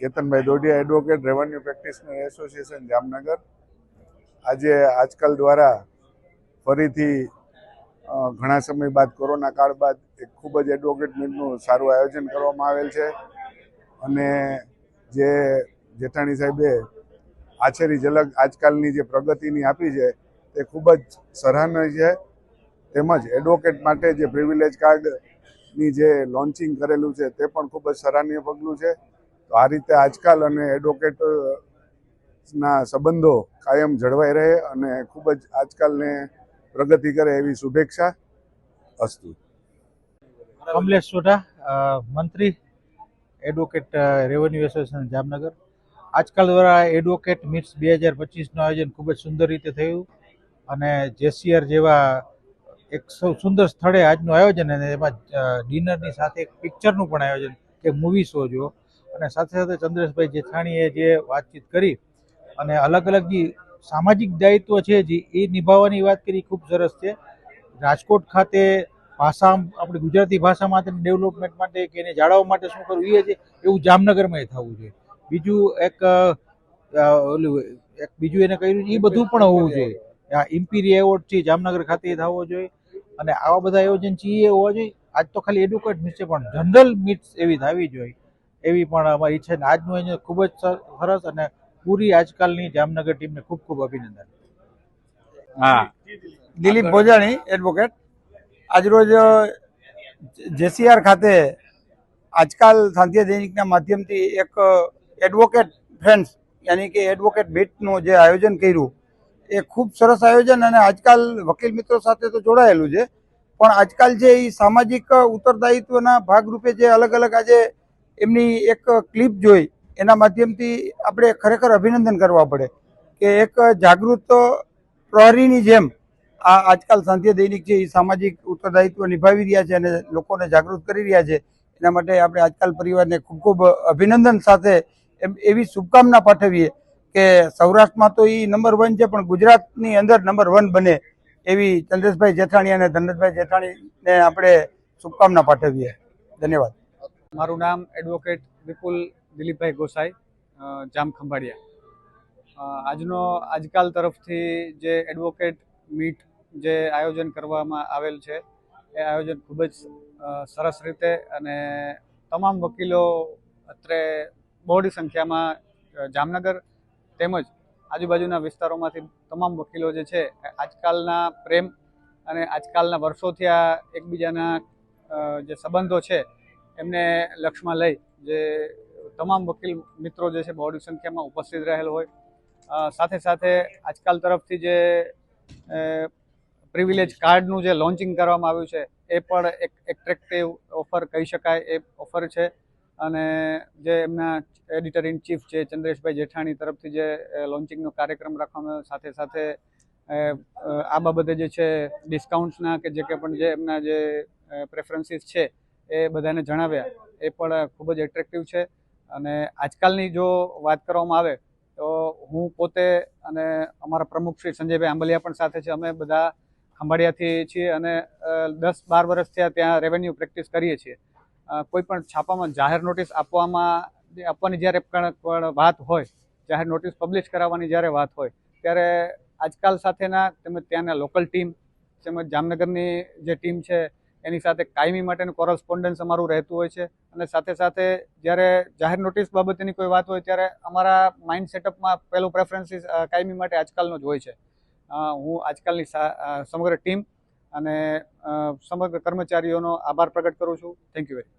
કેતનભાઈ Dodiya advocate revenue practitioner association Jamnagar. આજે આજકાલ દ્વારા ફરીથી ઘણા સમય બાદ, કોરોના કાળ બાદ એક ખૂબ જ એડવોકેટ મીટનું સારું આયોજન કરવામાં આવેલ છે. અને જે જેઠાણી સાહેબે આછેરી ઝલક, આજકાલની જે પ્રગતિની આપી છે, તે ખૂબ જ સરાહનીય છે. તેમજ એડવોકેટ માટે જે પ્રિવિલેજ કાર્ડની જે લોન્ચિંગ કરેલું છે, તે પણ ખૂબ જ સરાહનીય પગલું છે. તો આ રીતે આજકાલ અને એડવોકેટના સંબંધો કાયમ જળવાઈ રહે અને ખૂબ જ આજકાલને પ્રગતિ કરે એવી શુભેચ્છા અસ્તુ. કમલેશ સોઢા મંત્રી, એડવોકેટ રેવન્યુ એસોસિએશન જામનગર. આજકાલ દ્વારા એડવોકેટ મીટ્સ બે હજાર પચીસનું આયોજન ખૂબ જ સુંદર રીતે થયું અને જેસીઆર જેવા એક સુંદર સ્થળે આજનું આયોજન અને એમાં ડિનરની સાથે એક પિક્ચરનું પણ આયોજન કે મૂવી શો જો અને સાથે સાથે ચંદ્રેશભાઈ જેઠાણીએ જે વાતચીત કરી અને અલગ અલગ જે સામાજિક દાયિત્વ છે જે એ નિભાવવાની વાત કરી, ખૂબ સરસ છે. રાજકોટ ખાતે ભાષા આપણી ગુજરાતી ભાષા માટે ડેવલપમેન્ટ માટે કે એને જાળવવા માટે શું કરવું એ છે એવું જામનગરમાં થવું જોઈએ. બીજું એક ઓલું એક બીજું એને કહ્યું એ બધું પણ હોવું જોઈએ. આ ઇમ્પિરિયા એવોર્ડ છે, જામનગર ખાતે એ થવો જોઈએ. અને આવા બધા આયોજન છે, એ હોવા જોઈએ. આજ તો ખાલી એડવોકેટ મીટ છે પણ જનરલ મીટ્સ એવી થવી જોઈએ. એવી પણ અમારી ઈચ્છા છે. આજનું અહીંયા ખૂબ જ સરસ અને પૂરી આજકાલની જામનગર ટીમને ખૂબ ખૂબ અભિનંદન. હા. દિલીપ ભોજાણી એડવોકેટ આજરોજ જેસીઆર ખાતે આજકાલ સાંધ્ય દૈનિકના માધ્યમથી એક એડવોકેટ ફ્રેન્ડ્સ યાની કે એડવોકેટ બેટનું જે આયોજન કર્યું એ ખૂબ સરસ આયોજન અને આજકાલ વકીલ મિત્રો સાથે તો જોડાયેલું છે. પણ આજકાલ જે એ સામાજિક ઉત્તરદાયિત્વના ભાગરૂપે જે અલગ અલગ આજે એમની એક ક્લિપ જોઈ, એના માધ્યમથી આપણે ખરેખર અભિનંદન કરવા પડે કે એક જાગૃત પ્રહરીની જેમ આ આજકાલ સાંધ્ય દૈનિક છે એ સામાજિક ઉત્તરદાયિત્વ નિભાવી રહ્યા છે અને લોકોને જાગૃત કરી રહ્યા છે, એના માટે આપણે આજકાલ પરિવારને ખૂબ ખૂબ અભિનંદન સાથે એમ એવી શુભકામના પાઠવીએ કે સૌરાષ્ટ્રમાં તો એ નંબર વન છે, પણ ગુજરાતની અંદર નંબર વન બને એવી ચંદ્રેશભાઈ જેઠાણી અને ધનરાજભાઈ જેઠાણીને આપણે શુભકામના પાઠવીએ. ધન્યવાદ. મારું નામ એડવોકેટ વિપુલ દિલીપભાઈ ગોસાઈ જામખંભાળિયા જામ ખંભાળિયા. આજનો, આજકાલ તરફથી જે એડવોકેટ મીટ જે આયોજન કરવામાં આવેલ છે, એ આયોજન ખૂબ જ સરસ રીતે અને તમામ વકીલો અત્રે બહોળી સંખ્યામાં જામનગર તેમજ આજુબાજુના વિસ્તારોમાંથી તમામ વકીલો જે છે આજકાલના પ્રેમ અને આજકાલના વર્ષોથી આ એકબીજાના જે સંબંધો છે એમને લક્ષમાં લઈ જે તમામ વકીલ મિત્રો જે છે બહોળી સંખ્યામાં ઉપસ્થિત રહેલ હોય. સાથે સાથે આજકાલ તરફથી જે પ્રિવિલેજ કાર્ડનું જે લોન્ચિંગ કરવામાં આવ્યું છે, એ પણ એક એટ્રેક્ટિવ ઓફર કહી શકાય, એ ઓફર છે. અને જે એમના એડિટર ઇન ચીફ છે ચંદ્રેશભાઈ જેઠાણી તરફથી જે લોન્ચિંગનો કાર્યક્રમ રાખવામાં આવ્યો, સાથે સાથે આ બાબતે જે છે ડિસ્કાઉન્ટ્સના કે જે કંઈ પણ જે એમના જે પ્રેફરન્સીસ છે એ બધાને જણાવ્યા. એ પણ ખૂબ જ એટ્રેક્ટિવ છે. અને આજકાલની જો વાત કરવામાં આવે, તો હું પોતે અને અમારા પ્રમુખ શ્રી સંજયભાઈ આંબલિયા પણ સાથે છે. અમે બધા ખંભાળિયાથી છીએ અને દસ બાર વર્ષ થયા ત્યાં રેવન્યુ પ્રેક્ટિસ કરીએ છીએ. કોઈ પણ છાપામાં જાહેર નોટિસ આપવામાં, આપવાની જ્યારે પણ વાત હોય, જાહેર નોટિસ પબ્લિશ કરાવવાની જ્યારે વાત હોય, ત્યારે આજકાલ સાથેના તેમજ ત્યાંના લોકલ ટીમ તેમજ જામનગરની જે ટીમ છે એની સાથે કાયમી માટેનું કોરસ્પોન્ડન્સ અમારું રહેતું હોય છે. અને સાથે સાથે જ્યારે જાહેર નોટિસ બાબતેની કોઈ વાત હોય ત્યારે અમારા માઇન્ડ સેટઅપમાં પહેલું પ્રેફરન્સીસ કાયમી માટે આજકાલનો જ હોય છે. હું આજકાલની સમગ્ર ટીમ અને સમગ્ર કર્મચારીઓનો આભાર પ્રગટ કરું છું. Thank you very